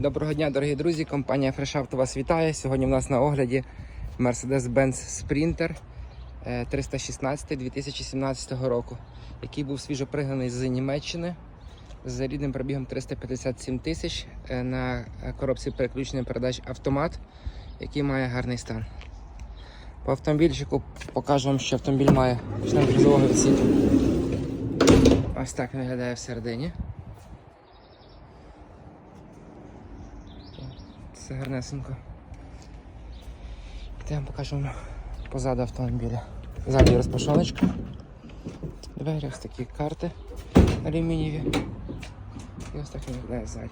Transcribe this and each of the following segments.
Доброго дня, дорогі друзі. Компанія FreshAuto вас вітає. Сьогодні у нас на огляді Mercedes-Benz Sprinter е, 316 2017 року, який був свіжопригнаний з Німеччини з рідним пробігом 357 тисяч е, на коробці переключення передач автомат, який має гарний стан. По автомобільчику покажу вам, що автомобіль має грузового відсіку. Ось так виглядає всередині. Все гарнесенько. Вам покажу вам позаду автомобіля. Ззаді розпашоночка. Двері ось такі карти алюмінієві. І ось так він виглядає ззаді.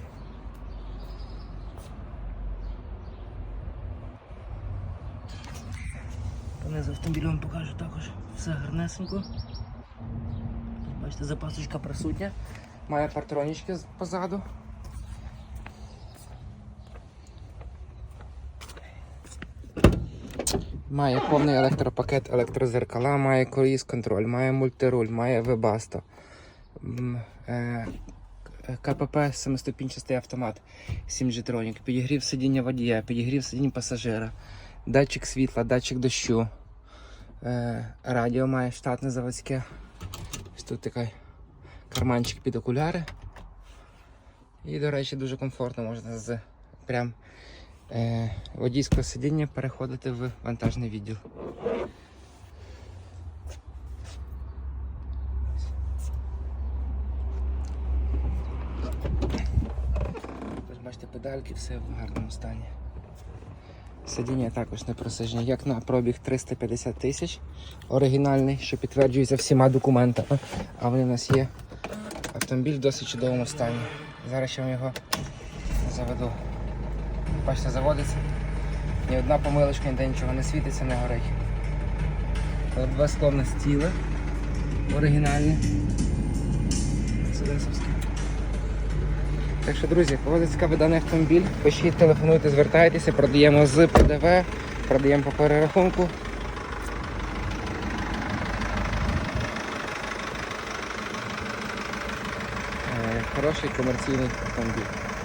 Понизу автомобіля вам покажу також. Все гарнесенько. Бачите, запасочка присутня. Має партронічки позаду. Має повний електропакет електрозеркала, має круїз контроль, має мультируль, має вебасто. Е, КПП семиступінчастий автомат 7G-Tronic, підігрів сидіння водія, підігрів сидіння пасажира, датчик світла, датчик дощу. Е, радіо має штатне заводське. Тут такий карманчик під окуляри. І, до речі, дуже комфортно можна з прям водійського сидіння переходити в вантажний відділ. Тож бачите, педальки, все в гарному стані. Сидіння також не просижені, як на пробіг 350 тисяч оригінальний, що підтверджується всіма документами. А вони в нас є. Автомобіль в досить чудовому стані. Зараз ще вам його заведу. Бачите, заводиться. Ні одна помилочка, ніде нічого не світиться, не горить. Два скло стіли оригінальні. Мерседесовські. Так що, друзі, кого цікавий даний автомобіль, пишіть, телефонуйте, звертайтеся, продаємо з ПДВ, продаємо по перерахунку. Е, Хороший комерційний автомобіль.